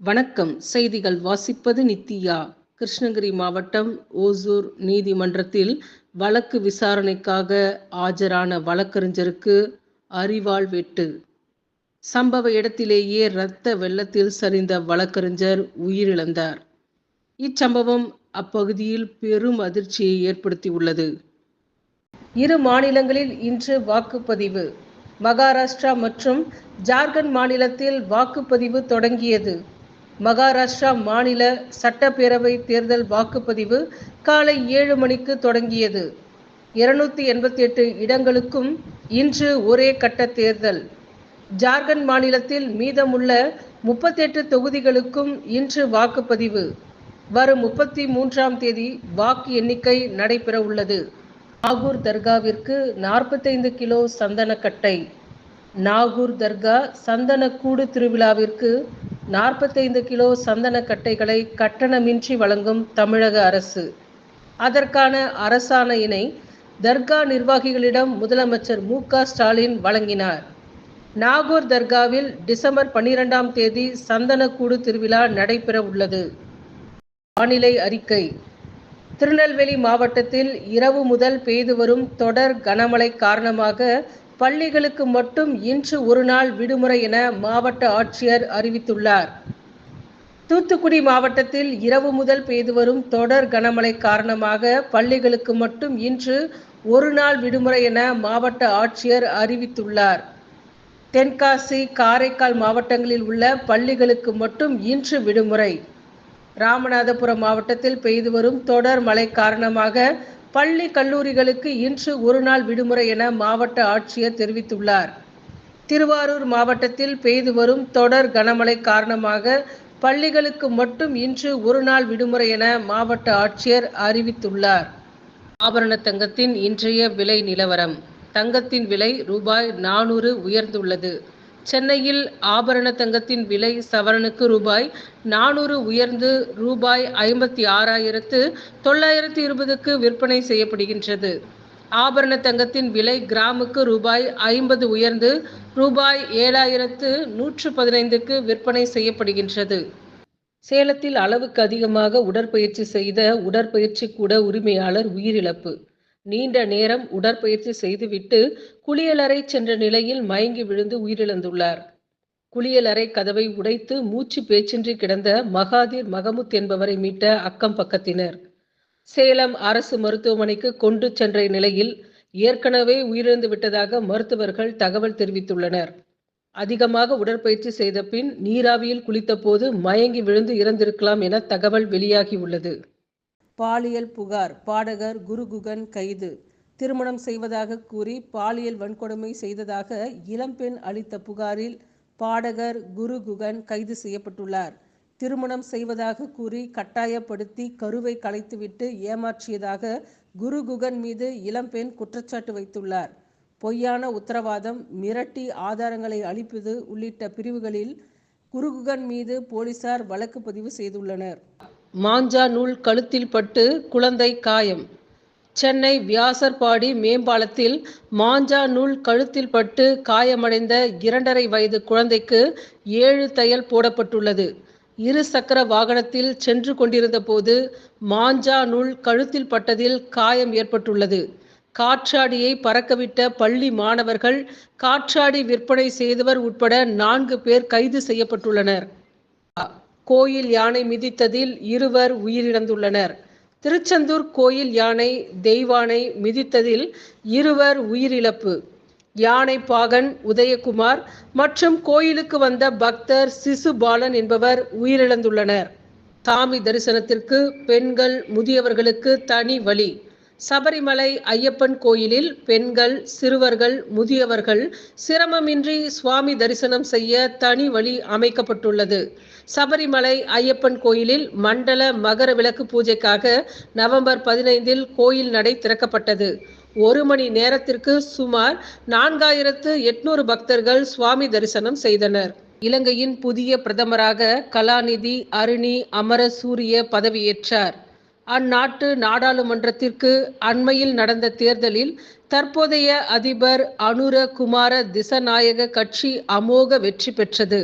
வணக்கம். செய்திகள் வாசிப்பது நித்தியா கிருஷ்ணகிரி மாவட்டம் ஓசூர் நீதிமன்றத்தில் வழக்கு விசாரணைக்காக ஆஜரான வழக்கறிஞருக்கு அறிவாள் வெட்டு சம்பவ இடத்திலேயே இரத்த வெள்ளத்தில் சரிந்த வழக்கறிஞர் உயிரிழந்தார். இச்சம்பவம் அப்பகுதியில் பெரும் அதிர்ச்சியை ஏற்படுத்தியுள்ளது. இரு மாநிலங்களில் இன்று வாக்குப்பதிவு. மகாராஷ்டிரா மற்றும் ஜார்க்கண்ட் மாநிலத்தில் வாக்குப்பதிவு தொடங்கியது. மகாராஷ்டிரா மாநில சட்டப்பேரவை தேர்தல் வாக்குப்பதிவு காலை ஏழு மணிக்கு தொடங்கியது. இருநூத்தி எண்பத்தி எட்டு இடங்களுக்கும் இன்று ஒரே கட்ட தேர்தல். ஜார்க்கண்ட் மாநிலத்தில் மீதமுள்ள முப்பத்தெட்டு தொகுதிகளுக்கும் இன்று வாக்குப்பதிவு. வரும் முப்பத்தி மூன்றாம் தேதி வாக்கு எண்ணிக்கை நடைபெற உள்ளது. நாகூர் தர்காவிற்கு நாற்பத்தைந்து கிலோ சந்தனக்கட்டை. நாகூர் தர்கா சந்தனக்கூடு திருவிழாவிற்கு நாற்பத்தைந்து கிலோ சந்தன கட்டைகளை கட்டணமின்றி வழங்கும் தமிழக அரசு. அதற்கான அரசாணையினை தர்கா நிர்வாகிகளிடம் முதலமைச்சர் மு ஸ்டாலின் வழங்கினார். நாகூர் தர்காவில் டிசம்பர் பன்னிரெண்டாம் தேதி சந்தனக்கூடு திருவிழா நடைபெற உள்ளது. வானிலை அறிக்கை. திருநெல்வேலி மாவட்டத்தில் இரவு முதல் பெய்து வரும் தொடர் கனமழை காரணமாக பள்ளிகளுக்கு மட்டும் இன்று ஒரு நாள் விடுமுறை என மாவட்ட ஆட்சியர் அறிவித்துள்ளார். தூத்துக்குடி மாவட்டத்தில் இரவு முதல் பெய்து வரும் தொடர் கனமழை காரணமாக பள்ளிகளுக்கு மட்டும் இன்று ஒரு நாள் விடுமுறை என மாவட்ட ஆட்சியர் அறிவித்துள்ளார். தென்காசி காரைக்கால் மாவட்டங்களில் உள்ள பள்ளிகளுக்கு மட்டும் இன்று விடுமுறை. ராமநாதபுரம் மாவட்டத்தில் பெய்து வரும் தொடர் மழை காரணமாக பள்ளி கல்லூரிகளுக்கு இன்று ஒரு நாள் விடுமுறை என மாவட்ட ஆட்சியர் தெரிவித்துள்ளார். திருவாரூர் மாவட்டத்தில் பெய்து வரும் தொடர் கனமழை காரணமாக பள்ளிகளுக்கு மட்டும் இன்று ஒரு நாள் விடுமுறை என மாவட்ட ஆட்சியர் அறிவித்துள்ளார். ஆபரண தங்கத்தின் இன்றைய விலை நிலவரம். தங்கத்தின் விலை ரூபாய் நானூறு உயர்ந்துள்ளது. சென்னையில் ஆபரண தங்கத்தின் விலை சவரனுக்கு ரூபாய் நானூறு உயர்ந்து ரூபாய் ஐம்பத்தி ஆறாயிரத்து தொள்ளாயிரத்து இருபதுக்கு விற்பனை செய்யப்படுகின்றது. ஆபரண தங்கத்தின் விலை கிராமுக்கு ரூபாய் ஐம்பது உயர்ந்து ரூபாய் ஏழாயிரத்து நூற்று பதினைந்துக்கு விற்பனை செய்யப்படுகின்றது. சேலத்தில் அளவுக்கு அதிகமாக உடற்பயிற்சி செய்த உடற்பயிற்சி கூட உரிமையாளர் உயிரிழப்பு. நீண்ட நேரம் உடற்பயிற்சி செய்துவிட்டு குளியலறை சென்ற நிலையில் மயங்கி விழுந்து உயிரிழந்துள்ளார். குளியலறை கதவை உடைத்து மூச்சு பேச்சின்றி கிடந்த மகாதீர் மகமுத் என்பவரை மீட்ட அக்கம் பக்கத்தினர். சேலம் அரசு மருத்துவமனைக்கு கொண்டு சென்ற நிலையில் ஏற்கனவே உயிரிழந்து விட்டதாக மருத்துவர்கள் தகவல் தெரிவித்துள்ளனர். அதிகமாக உடற்பயிற்சி செய்த பின் நீராவியில் குளித்தபோது மயங்கி விழுந்து இறந்திருக்கலாம் என தகவல் வெளியாகியுள்ளது பாலியல் புகார். பாடகர் குருகுகன் கைது. திருமணம் செய்வதாக கூறி பாலியல் வன்கொடுமை செய்ததாக இளம்பெண் அளித்த புகாரில் பாடகர் குருகுகன் கைது செய்யப்பட்டுள்ளார். திருமணம் செய்வதாக கூறி கட்டாயப்படுத்தி கருவை கலைத்துவிட்டு ஏமாற்றியதாக குருகுகன் மீது இளம்பெண் குற்றச்சாட்டு வைத்துள்ளார். பொய்யான உத்தரவாதம் மிரட்டி ஆதாரங்களை அளிப்பது உள்ளிட்ட பிரிவுகளில் குருகுகன் மீது போலீசார் வழக்கு பதிவு செய்துள்ளனர். மாஞ்சா நூல் கழுத்தில் பட்டு குழந்தை காயம். சென்னை வியாசர்பாடி மேம்பாலத்தில் மாஞ்சா நூல் கழுத்தில் பட்டு காயமடைந்த இரண்டரை வயது குழந்தைக்கு ஏழு தையல் போடப்பட்டுள்ளது. இரு சக்கர வாகனத்தில் சென்று கொண்டிருந்த போது மாஞ்சா நூல் கழுத்தில் பட்டதில் காயம் ஏற்பட்டுள்ளது. காற்றாடியை பறக்கவிட்ட பள்ளி மாணவர்கள் காற்றாடி விற்பனை செய்தவர் உட்பட நான்கு பேர் கைது செய்யப்பட்டுள்ளனர். கோயில் யானை மிதித்ததில் இருவர் உயிரிழந்துள்ளனர். திருச்செந்தூர் கோயில் யானை தெய்வானை மிதித்ததில் இருவர் உயிரிழப்பு. யானை பாகன் உதயகுமார் மற்றும் கோயிலுக்கு வந்த பக்தர் சிசுபாலன் என்பவர் உயிரிழந்துள்ளனர். சாமி தரிசனத்திற்கு பெண்கள் முதியவர்களுக்கு தனி வழி. சபரிமலை ஐயப்பன் கோயிலில் பெண்கள் சிறுவர்கள் முதியவர்கள் சிரமமின்றி சுவாமி தரிசனம் செய்ய தனி வழி அமைக்கப்பட்டுள்ளது. சபரிமலை ஐயப்பன் கோயிலில் மண்டல மகர விளக்கு பூஜைக்காக நவம்பர் பதினைந்தில் கோயில் நடை திறக்கப்பட்டது. ஒரு மணி நேரத்திற்கு சுமார் நான்காயிரத்து எட்நூறு பக்தர்கள் சுவாமி தரிசனம் செய்தனர். இலங்கையின் புதிய பிரதமராக கலாநிதி அருணி அமரசூரிய பதவியேற்றார். அந்நாட்டு நாடாளுமன்றத்திற்கு அண்மையில் நடந்த தேர்தலில் தற்போதைய அதிபர் அனுர குமார திசநாயக கட்சி அமோக வெற்றி பெற்றது.